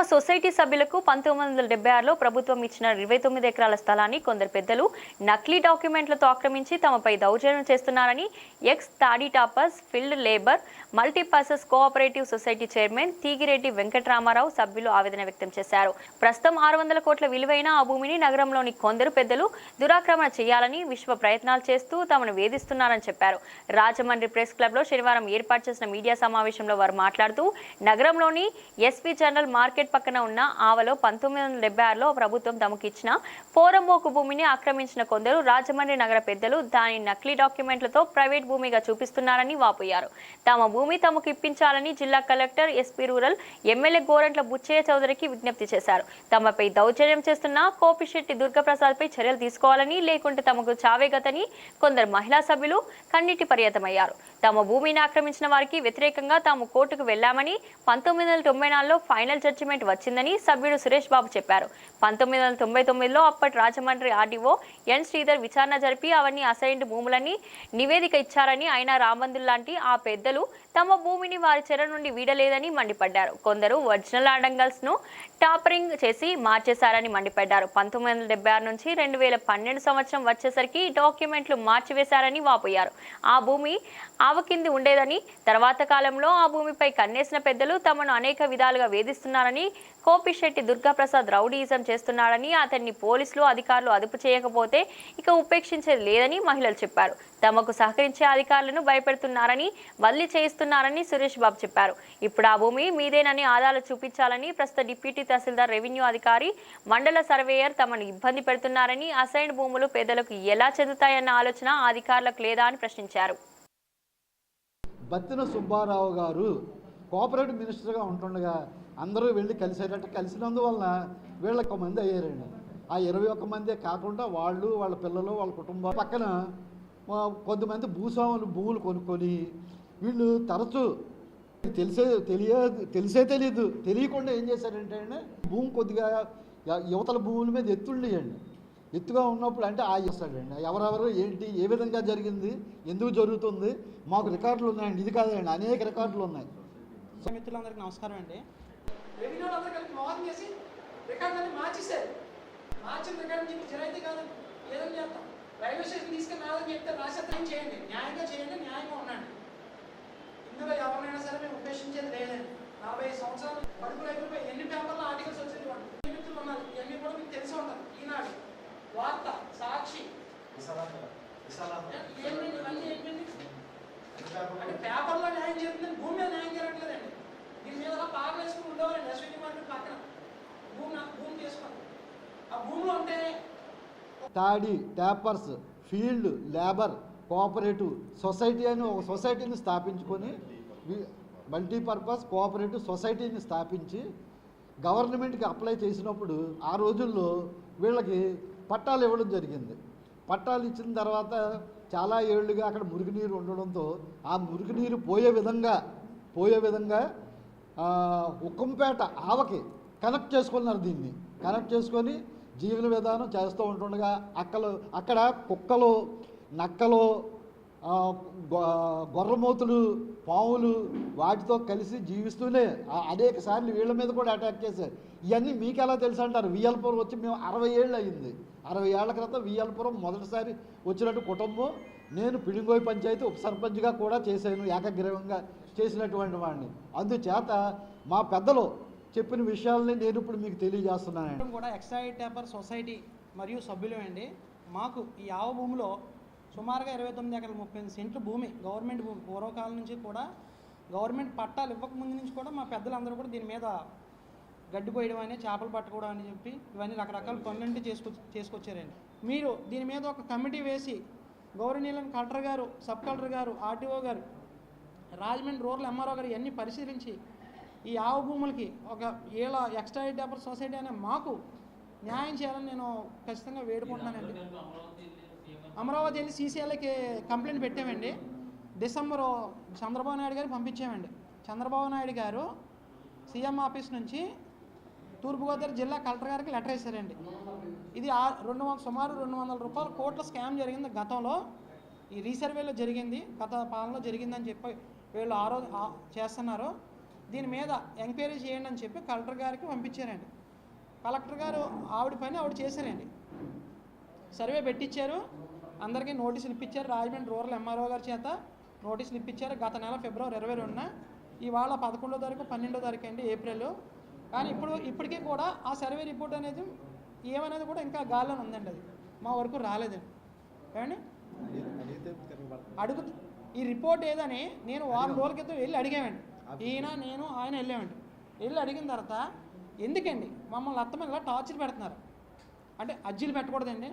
తమ సొసైటీ సభ్యులకు పంతొమ్మిది వందల డెబ్బై ఆరులో ప్రభుత్వం ఇచ్చిన ఇరవై తొమ్మిది ఎకరాల స్థలాన్ని కొందరు పెద్దలు నకిలీ డాక్యుమెంట్లతో ఆక్రమించి తమపై దౌర్జన్యం చేస్తున్నారని ఎక్స్ తాడి tappers field labour multipurpose cooperative society chairman Tigireddy Venkataramarao సభ్యులు ఆవేదన వ్యక్తం చేశారు. ప్రస్తుతం ఆరు వందల కోట్ల విలువైన ఆ భూమిని నగరంలోని కొందరు పెద్దలు దురాక్రమణ చేయాలని విశ్వ ప్రయత్నాలు చేస్తూ తమను వేధిస్తున్నారని చెప్పారు. రాజమండ్రి ప్రెస్ క్లబ్లో శనివారం ఏర్పాటు చేసిన మీడియా సమావేశంలో వారు మాట్లాడుతూ నగరంలోని ఎస్పీ జనరల్ మార్కెట్ పక్కన ఉన్న ఆవలో పంతొమ్మిది వందల డెబ్బై ఆరులో ప్రభుత్వం తమకిచ్చిన పోరంబోకు భూమిని ఆక్రమించిన కొందరు రాజమండ్రి నగర పెద్దలు దాని నకిలీ డాక్యుమెంట్లతో ప్రైవేట్ భూమిగా చూపిస్తున్నారని వాపోయారు. తమ భూమి తమకు ఇప్పించాలని జిల్లా collector SP rural MLA Gorantla Butchaiah చౌదరికి విజ్ఞప్తి చేశారు. తమపై దౌర్జన్యం చేస్తున్న కోపిశెట్టి దుర్గప్రసాద్పై చర్యలు తీసుకోవాలని లేకుంటే తమకు చావేగతని కొందరు మహిళా సభ్యులు కన్నీటి పర్యతమయ్యారు. తమ భూమిని ఆక్రమించిన వారికి వ్యతిరేకంగా తాము కోర్టుకు వెళ్ళామని పంతొమ్మిది వందల తొంభై నాలుగులో ఫైనల్ జడ్జిమెంట్ వచ్చిందని సభ్యుడు సురేష్ బాబు చెప్పారు. పంతొమ్మిది వందల తొంభై తొమ్మిదిలో అప్పటి రాజమండ్రి ఆర్డీఓ ఎన్ శ్రీధర్ విచారణ జరిపి అవన్నీ అసైన్డ్ భూములని నివేదిక ఇచ్చారని ఆయన రామందుల్ లాంటి ఆ పెద్దలు తమ భూమిని వారి చెర నుండి వీడలేదని మండిపడ్డారు. కొందరు ఒరిజినల్ ఆడంగల్స్ను టాపరింగ్ చేసి మార్చేశారని మండిపడ్డారు. పంతొమ్మిది వందల డెబ్బై ఆరు నుంచి రెండు వేల పన్నెండు సంవత్సరం వచ్చేసరికి డాక్యుమెంట్లు మార్చివేశారని వాపోయారు. ఆ భూమి ఆవకింది ఉండేదని తర్వాత కాలంలో ఆ భూమిపై కన్నేసిన పెద్దలు తమను అనేక విధాలుగా వేధిస్తున్నారని కోపిశెట్టి దుర్గాప్రసాద్ రౌడీయిజం చేస్తున్నాడని అతన్ని పోలీసులు అధికారులు అదుపు చేయకపోతే ఇక ఉపేక్షించేది లేదని మహిళలు చెప్పారు. తమకు సహకరించే అధికారులను భయపెడుతున్నారని బదిలీ చేయిస్తున్నారని సురేష్ బాబు చెప్పారు. ఇప్పుడు ఆ భూమి మీదేనని ఆధారాలు చూపించాలని ప్రస్తుత డిప్యూటీ తహసీల్దార్ రెవెన్యూ అధికారి మండల సర్వేయర్ తమను ఇబ్బంది పెడుతున్నారని అసైన్డ్ భూములు పేదలకు ఎలా చెందుతాయన్న ఆలోచన అధికారులకు లేదా అని ప్రశ్నించారు. బత్తిన సుబ్బారావు గారు కోఆపరేటివ్ మినిస్టర్గా ఉంటుండగా అందరూ వెళ్ళి కలిసేటట్టు కలిసినందువలన వీళ్ళకి ఒక మంది అయ్యారండి. ఆ ఇరవై ఒక్క మందే కాకుండా వాళ్ళు వాళ్ళ పిల్లలు వాళ్ళ కుటుంబం పక్కన కొంతమంది భూస్వాములు భూములు కొనుక్కొని వీళ్ళు తరచూ తెలిసే తెలియ తెలిసే తెలియదు తెలియకుండా ఏం చేశారంటే అండి భూమి కొద్దిగా యువతల భూముల మీద ఎత్తుండేయండి ఎత్తుగా ఉన్నప్పుడు అంటే ఆ చేస్తాడండి ఎవరెవరు ఏంటి ఏ విధంగా జరిగింది ఎందుకు జరుగుతుంది మాకు రికార్డులు ఉన్నాయండి. ఇది కాదండి అనేక రికార్డులు ఉన్నాయి. మిత్రులందరికీ నమస్కారం అండి. రెవెన్యూ అందరూ కలిపి మోసం చేసి రికార్డులన్నీ మార్చేశారు. మార్చిన రికార్డు మీకు నిజాయితీ కాదు ఏదని చేస్తాం. రైల్వే స్టేషన్ తీసుకెళ్ళి నాదని చెప్తే రాసేద్దాం చేయండి? న్యాయంగా చేయండి న్యాయంగా ఉండండి. ఇందులో ఎవరినైనా సరే మేము ఉపేక్షించేది లేదండి. నలభై సంవత్సరాలు పడుకులు అయిపోయి ఎన్ని పేపర్లో ఆర్టికల్స్ వచ్చేది వాళ్ళు మిత్రులు ఉన్నారు? ఇవన్నీ కూడా మీకు తెలిసి ఉండాలి ఈనాడు వార్త సాక్షి ఏంటండి ఇవన్నీ ఏంటండి అంటే పేపర్లో న్యాయం జరుగుతుంది భూమి మీద న్యాయం జరగట్లేదండి దీని మీద అలా పాగా వేసుకుని ఉండేవారండి అశ్విని మార్కెట్ పక్కన భూమి నాకు భూమి తీసుకున్నాను ఆ భూమిలో ఉంటే తాడి tappers field labour cooperative society అని ఒక సొసైటీని స్థాపించుకొని మల్టీపర్పస్ కోఆపరేటివ్ సొసైటీని స్థాపించి గవర్నమెంట్కి అప్లై చేసినప్పుడు ఆ రోజుల్లో వీళ్ళకి పట్టాలు ఇవ్వడం జరిగింది. పట్టాలు ఇచ్చిన తర్వాత చాలా ఏళ్ళుగా అక్కడ మురుగునీరు ఉండడంతో ఆ మురుగునీరు పోయే విధంగా పోయే విధంగా ఉక్కంపేట ఆవకి కనెక్ట్ చేసుకున్నారు దీన్ని. కనెక్ట్ చేసుకొని జీవన విధానం చేస్తూ ఉంటుండగా అక్కలు అక్కడ కుక్కలు నక్కలు గొర్రమూతులు పావులు వాటితో కలిసి జీవిస్తూనే అనేక సార్లు వీళ్ళ మీద కూడా అటాక్ చేశారు. ఇవన్నీ మీకు ఎలా తెలుసు అంటారు? వియల్పురం వచ్చి మేము అరవై ఏళ్ళు అయింది. అరవై ఏళ్ళ క్రితం వియల్పురం మొదటిసారి వచ్చినట్టు కుటుంబం నేను పిడింగోయి పంచాయతీ ఉప సర్పంచ్గా కూడా చేశాను ఏకగ్రీవంగా చేసినటువంటి వాడిని. అందుచేత మా పెద్దలు చెప్పిన విషయాలని నేను ఇప్పుడు మీకు తెలియజేస్తున్నాను కూడా ఎక్సైడ్ టేపర్ సొసైటీ మరియు సభ్యులు అండి. మాకు ఈ ఆవ భూమిలో సుమారుగా ఇరవై తొమ్మిది ఎకరాల ముప్పై ఎనిమిది సెంట్లు భూమి గవర్నమెంట్ భూమి పూర్వకాలం నుంచి కూడా గవర్నమెంట్ పట్టాలు ఇవ్వకముందు నుంచి కూడా మా పెద్దలందరూ కూడా దీని మీద గడ్డి పోయడం అని చేపలు పట్టుకోవడం అని చెప్పి ఇవన్నీ రకరకాల పనులంటే చేసుకొ చేసుకొచ్చారండి. మీరు దీని మీద ఒక కమిటీ వేసి గౌరవనీయులను కలెక్టర్ గారు సబ్ కలెక్టర్ గారు ఆర్టీఓ గారు రాజమండ్రి రూరల్ ఎంఆర్ఓ గారు ఇవన్నీ పరిశీలించి ఈ ఆవ భూములకి ఒక ఏళ్ళ ఎక్స్ట్రా డెవలప్ సొసైటీ అనే మాకు న్యాయం చేయాలని నేను ఖచ్చితంగా వేడుకుంటున్నానండి. అమరావతి వెళ్ళి సీసీఎల్కి కంప్లైంట్ పెట్టామండి. డిసెంబరు చంద్రబాబు నాయుడు గారికి పంపించామండి. చంద్రబాబు నాయుడు గారు సీఎం ఆఫీస్ నుంచి తూర్పుగోదావరి జిల్లా కలెక్టర్ గారికి లెటర్ వేశారండి. ఇది ఆ రెండు వందల సుమారు రెండు వందల రూపాయల కోట్ల స్కామ్ జరిగింది గతంలో. ఈ రీసర్వేలో జరిగింది గత పాలనలో జరిగిందని చెప్పి వీళ్ళు ఆరో చేస్తున్నారు. దీని మీద ఎంక్వైరీ చేయండి అని చెప్పి కలెక్టర్ గారికి పంపించారండి. కలెక్టర్ గారు ఆవిడ పని ఆవిడ చేశారండి. సర్వే పెట్టించారు అందరికీ నోటీసులు ఇప్పించారు. రాజమండ్రి రూరల్ ఎంఆర్ఓ గారి చేత నోటీసులు ఇప్పించారు. గత నెల ఫిబ్రవరి ఇరవై రెండున. ఇవాళ పదకొండో తారీఖు పన్నెండో తారీఖు అండి ఏప్రిల్. కానీ ఇప్పుడు ఇప్పటికీ కూడా ఆ సర్వే రిపోర్ట్ అనేది ఏమనేది కూడా ఇంకా గాల్లో ఉందండి అది. మా వరకు రాలేదండి. ఏమండి? అడుగు ఈ రిపోర్ట్ ఏదని నేను వారం రోజుల క్రితం వెళ్ళి అడిగామండి. ఈయన నేను ఆయన వెళ్ళామండి. వెళ్ళి అడిగిన తర్వాత ఎందుకండి? మమ్మల్ని అత్తమని ఇలా టార్చర్ పెడుతున్నారు. అంటే అర్జీలు పెట్టకూడదండి.